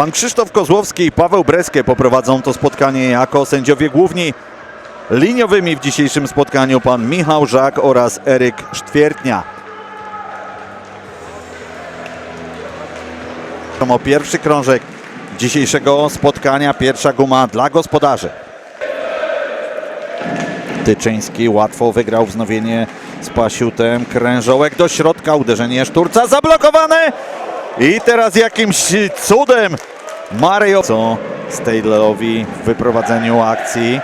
Pan Krzysztof Kozłowski i Paweł Breskie poprowadzą to spotkanie jako sędziowie główni. Liniowymi w dzisiejszym spotkaniu pan Michał Żak oraz Eryk Sztwiertnia. O pierwszy krążek dzisiejszego spotkania, pierwsza guma dla gospodarzy. Tyczyński łatwo wygrał wznowienie z Pasiutem. Krężołek do środka, uderzenie Szturca zablokowane. I teraz jakimś cudem Mario co Stadlerowi w wyprowadzeniu akcji.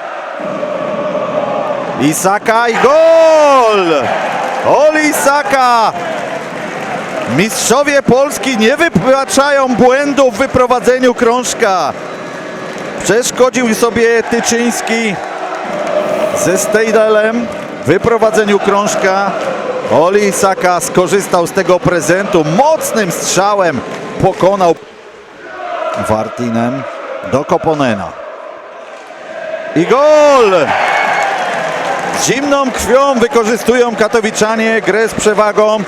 Isaka i gol! Oli Isaka! Mistrzowie Polski nie wypłaczają błędów w wyprowadzeniu krążka. Przeszkodził sobie Tyczyński ze Stejdelem w wyprowadzeniu krążka. Oli Saka skorzystał z tego prezentu. Mocnym strzałem pokonał Wartinem do Koponena. I gol! Zimną krwią wykorzystują katowiczanie grę z przewagą.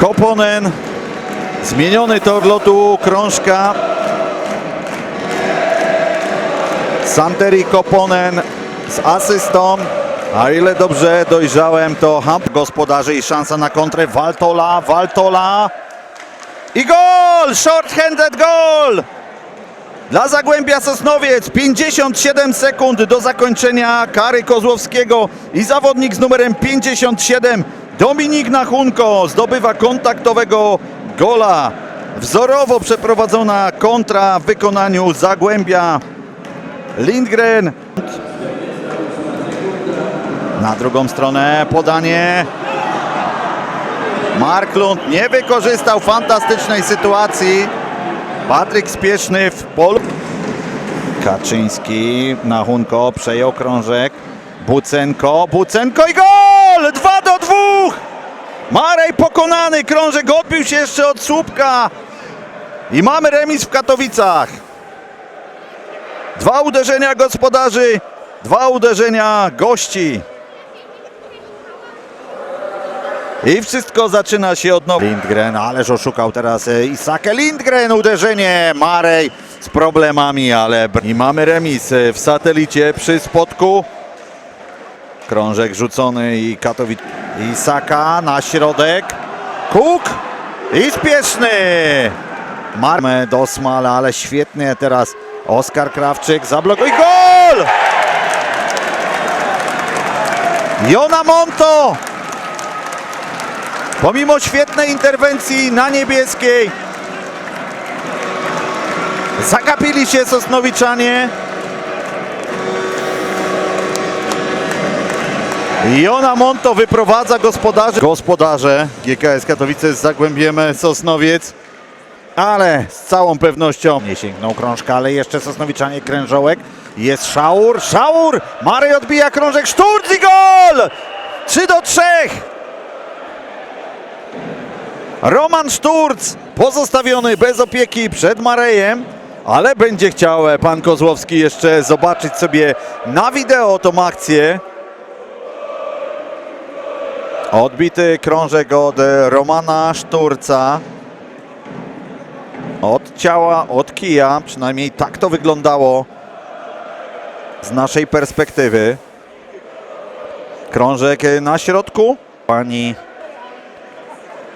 Koponen. Zmieniony tor lotu krążka. Santeri Koponen z asystą. A ile dobrze dojrzałem, to hamp gospodarzy i szansa na kontrę Waltola, Waltola. I gol! Short-handed goal! Dla Zagłębia Sosnowiec 57 sekund do zakończenia kary Kozłowskiego i zawodnik z numerem 57 Dominik Nachunko zdobywa kontaktowego gola. Wzorowo przeprowadzona kontra w wykonaniu Zagłębia. Lindgren. Na drugą stronę podanie. Marklund nie wykorzystał fantastycznej sytuacji. Patryk Spieszny w polu. Kaczyński na Hunko przejął krążek. Bucenko, Bucenko i gol! 2 do 2! Marej pokonany, krążek odbił się jeszcze od słupka. I mamy remis w Katowicach. Dwa uderzenia gospodarzy, dwa uderzenia gości. I wszystko zaczyna się od nowa. Lindgren, ależ oszukał teraz e, Isakę Lindgren. Uderzenie Marej z problemami, ale... I mamy remis e, w satelicie przy spotku. Krążek rzucony i Katowic. Isaka na środek. Kuk i spieszny. Marmę do Smala, ale świetnie teraz Oskar Krawczyk zablokuje gol! Jona Monto! Pomimo świetnej interwencji na niebieskiej zagapili się Sosnowiczanie. Jona Monto wyprowadza gospodarzy. Gospodarze GKS Katowice z Zagłębiem Sosnowiec. Ale z całą pewnością nie sięgnął krążka, ale jeszcze Sosnowiczanie krężołek. Jest Szaur, Szaur! Marej odbija krążek, Szturc i gol! 3 do 3! Roman Szturc pozostawiony bez opieki przed Marejem, ale będzie chciał e, pan Kozłowski jeszcze zobaczyć sobie na wideo tą akcję. Odbity krążek od e, Romana Szturca. Od ciała, od kija, przynajmniej tak to wyglądało z naszej perspektywy. Krążek e, na środku. Pani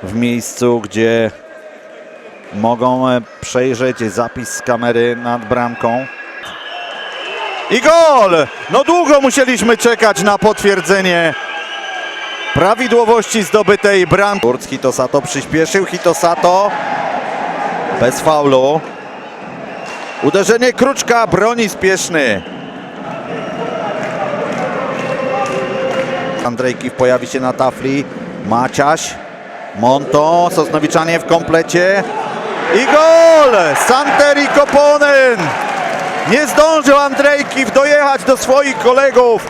w miejscu, gdzie mogą e, przejrzeć zapis z kamery nad bramką. I gol! No długo musieliśmy czekać na potwierdzenie prawidłowości zdobytej bramki. Kurz Hitosato przyspieszył, Hitosato bez faulu. Uderzenie Kruczka broni spieszny. Andrzejkiw pojawi się na tafli. Maciaś. Monto, Sosnowiczanie w komplecie. I gol! Santeri Koponen! Nie zdążył Andrzejkiw dojechać do swoich kolegów.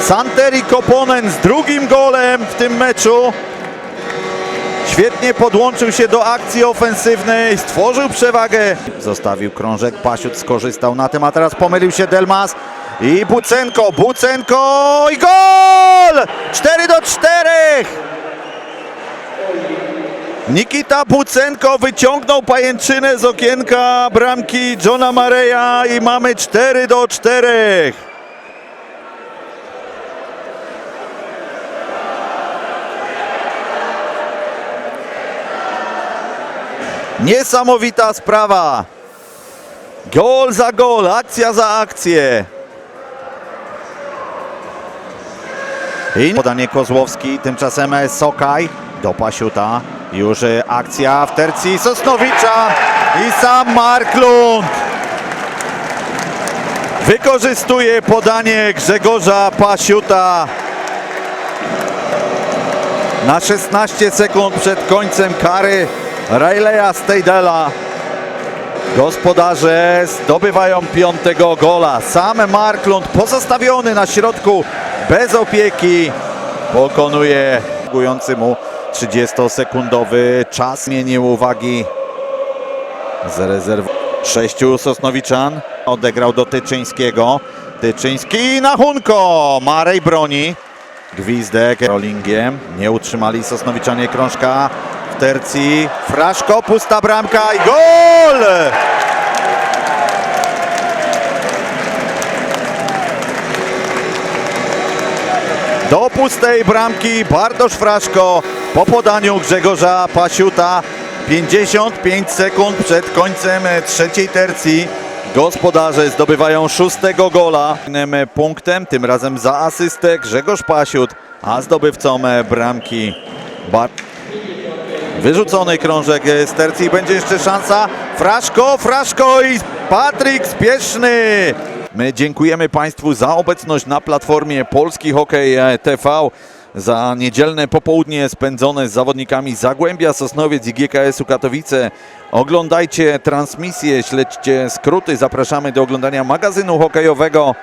Santeri Koponen z drugim golem w tym meczu. Świetnie podłączył się do akcji ofensywnej, stworzył przewagę. Zostawił krążek, Pasiut skorzystał na tym, a teraz pomylił się Delmas. I Bucenko, Bucenko i gol! 4 do 4! Nikita Bucenko wyciągnął pajęczynę z okienka bramki Johna Mareja i mamy 4 do 4. Niesamowita sprawa. Gol za gol, akcja za akcję. I podanie Kozłowski, tymczasem Sokaj do Pasiuta. Już e, akcja w tercji Sosnowicza i sam Mark Lund. Wykorzystuje podanie Grzegorza Pasiuta na 16 sekund przed końcem kary Rayleigha Steidela. Gospodarze zdobywają piątego gola. Sam Marklund pozostawiony na środku bez opieki pokonuje reagujący mu 30-sekundowy czas. Zmienił uwagi z rezerw sześciu Sosnowiczan. Odegrał do Tyczyńskiego. Tyczyński na Hunko. Marej broni. Gwizdek rollingiem. Nie utrzymali Sosnowiczanie krążka w tercji. Fraszko, pusta bramka i gol! Do pustej bramki Bartosz Fraszko po podaniu Grzegorza Pasiuta. 55 sekund przed końcem trzeciej tercji. Gospodarze zdobywają szóstego gola. Punktem, tym razem za asystę Grzegorz Pasiut, a zdobywcą bramki Bar Wyrzucony krążek z tercji, będzie jeszcze szansa. Fraszko, Fraszko i Patryk Spieszny. My dziękujemy Państwu za obecność na platformie Polski Hokej TV. Za niedzielne popołudnie spędzone z zawodnikami Zagłębia Sosnowiec i GKS-u Katowice. Oglądajcie transmisję, śledźcie skróty. Zapraszamy do oglądania magazynu hokejowego